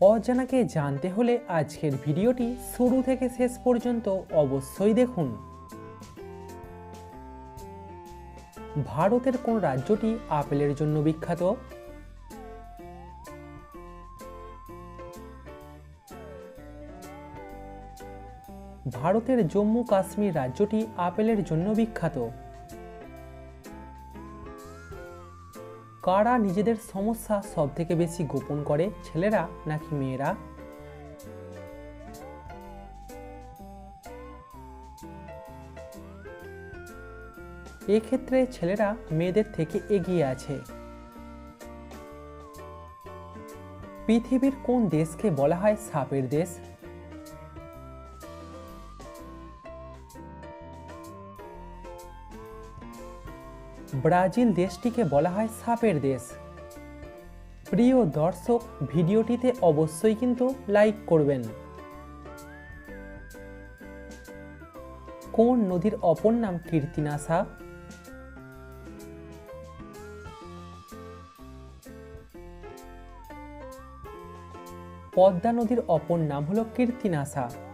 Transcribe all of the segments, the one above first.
অজানাকে জানতে হলে আজকের ভিডিওটি শুরু থেকে শেষ পর্যন্ত অবশ্যই দেখুন। ভারতের কোন রাজ্যটি আপেলের জন্য বিখ্যাত? ভারতের জম্মু কাশ্মীর রাজ্যটি আপেলের জন্য বিখ্যাত। কারা নিজেদের সমস্যা সব থেকে বেশি গোপন করে, ছেলেরা নাকি মেয়েরা? এক্ষেত্রে ছেলেরা মেয়েদের থেকে এগিয়ে আছে। পৃথিবীর কোন দেশকে বলা হয় সাপের দেশ? ব্রাজিল দেশটিকে বলা হয় সাপের দেশ। প্রিয় দর্শক, ভিডিওটিতে অবশ্যই কিন্তু লাইক করবেন। কোন নদীর অপর নাম কীর্তিনাশা? পদ্মা নদীর অপর নাম হলো কীর্তিনাশা।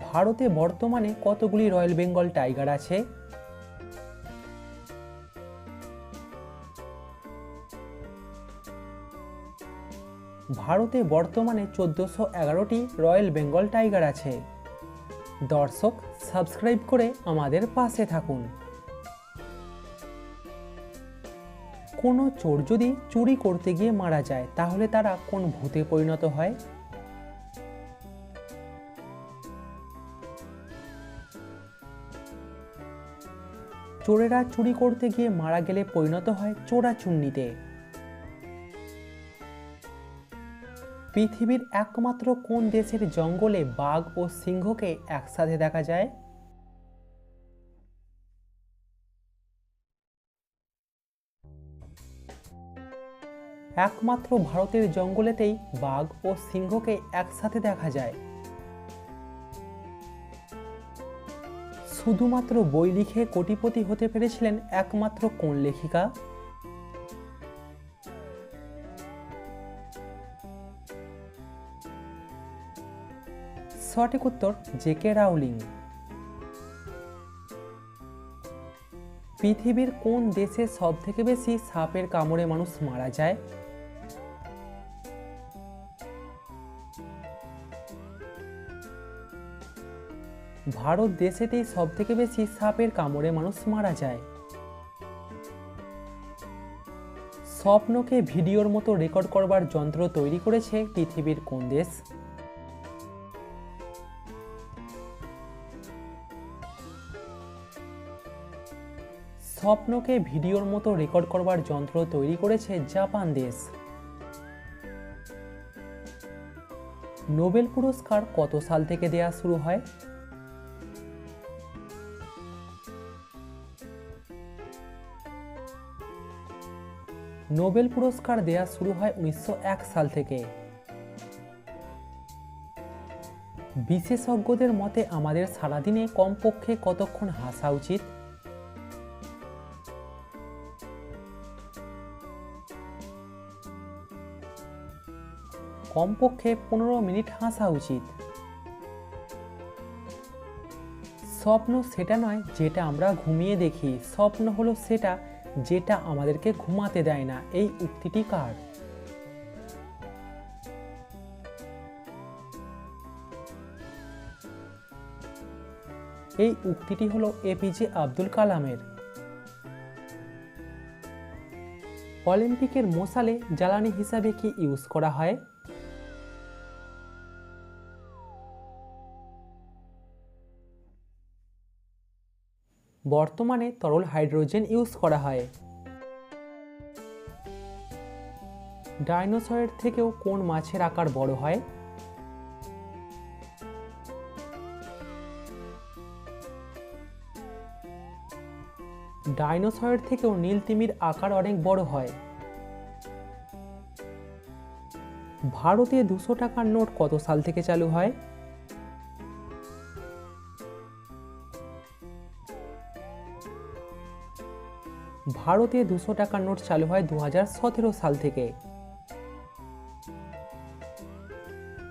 ভারতে বর্তমানে কতগুলি রয়্যাল বেঙ্গল টাইগার আছে? ভারতে বর্তমানে চোদ্দোশো এগারোটি রয়্যাল বেঙ্গল টাইগার আছে। দর্শক, সাবস্ক্রাইব করে আমাদের পাশে থাকুন। কোনো চোর যদি চুরি করতে গিয়ে মারা যায়, তাহলে তারা কোন ভূতে পরিণত হয়? চোরেরা চুরি করতে গিয়ে মারা গেলে পরিণত হয় চোরাচুন্নিতে পৃথিবীর একমাত্র কোন দেশের জঙ্গলে বাঘ ও সিংহকে একসাথে দেখা যায়? একমাত্র ভারতের জঙ্গলেতেই বাঘ ও সিংহকে একসাথে দেখা যায়। শুধুমাত্র বই লিখে কোটিপতি হতে পেরেছিলেন একমাত্র কোন লেখিকা? সঠিক উত্তর জেকে রাউলিং। পৃথিবীর কোন দেশে সব থেকে বেশি সাপের কামড়ে মানুষ মারা যায়? ভারত দেশেতেই সব থেকে বেশি সাপের কামড়ে মানুষ মারা যায়। স্বপ্নকে ভিডিওর মতো রেকর্ড করবার যন্ত্র তৈরি করেছে পৃথিবীর কোন দেশ? স্বপ্নকে ভিডিওর মতো রেকর্ড করবার যন্ত্র তৈরি করেছে জাপান দেশ। নোবেল পুরস্কার কত সাল থেকে দেয়া শুরু হয়? নোবেল পুরস্কার দেয়া শুরু হয় উনিশশো এক সাল থেকে। বিশেষজ্ঞদের মতে, আমাদের সারাদিনে কমপক্ষে কতক্ষণ হাসা উচিত? কমপক্ষে পনেরো মিনিট হাসা উচিত। স্বপ্ন সেটা নয় যেটা আমরা ঘুমিয়ে দেখি, স্বপ্ন হলো সেটা যেটা আমাদেরকে ঘুমাতে দেয় না। এই উক্তিটি কার? এই উক্তিটি হলো এপিজে আব্দুল কালামের। অলিম্পিকের মশালে জ্বালানি হিসাবে কি ইউজ করা হয়? বর্তমানে তরল হাইড্রোজেন ইউজ করা হয়। ডাইনোসরের থেকেও কোন মাছের আকার বড় হয়? ডাইনোসরের থেকেও নীল তিমির আকার অনেক বড় হয়। ভারতে দুশো টাকার নোট কত সাল থেকে চালু হয়? ভারতে দুশো টাকার নোট চালু হয় দু হাজার সতেরো সাল থেকে।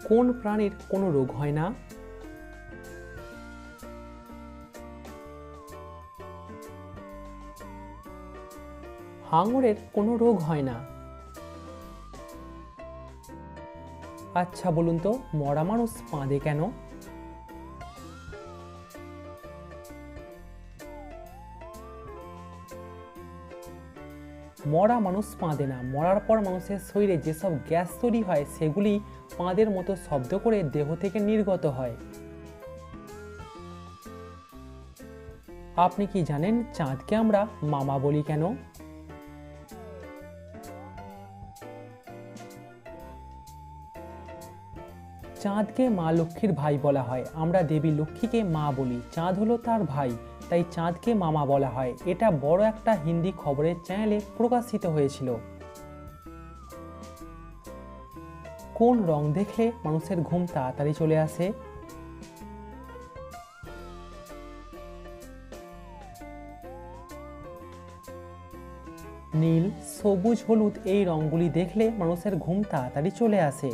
কোন প্রাণীর কোনো রোগ হয় না? হাঙরের কোনো রোগ হয় না। আচ্ছা বলুন তো, মরা মানুষ পাঁদে কেন? মরা মানুষ পাঁদে না। মরার পর মানুষের শরীরে যেসব গ্যাস তৈরি হয়, সেগুলি পাঁদের মতো শব্দ করে দেহ থেকে নির্গত হয়। আপনি কি জানেন চাঁদকে আমরা মামা বলি কেন? চাঁদকে মা লক্ষ্মীর ভাই বলা হয়। আমরা দেবী লক্ষ্মীকে মা বলি। চাঁদ হলো তার ভাই। তাই চাঁদকে মামা বলা হয়। এটা বড় একটা হিন্দি খবরের চ্যানেলে প্রকাশিত হয়েছিল। কোন রং দেখলে মানুষের ঘুম তাড়াতাড়ি চলে আসে? নীল, সবুজ, হলুদ এই রঙগুলি দেখলে মানুষের ঘুম তাড়াতাড়ি চলে আসে।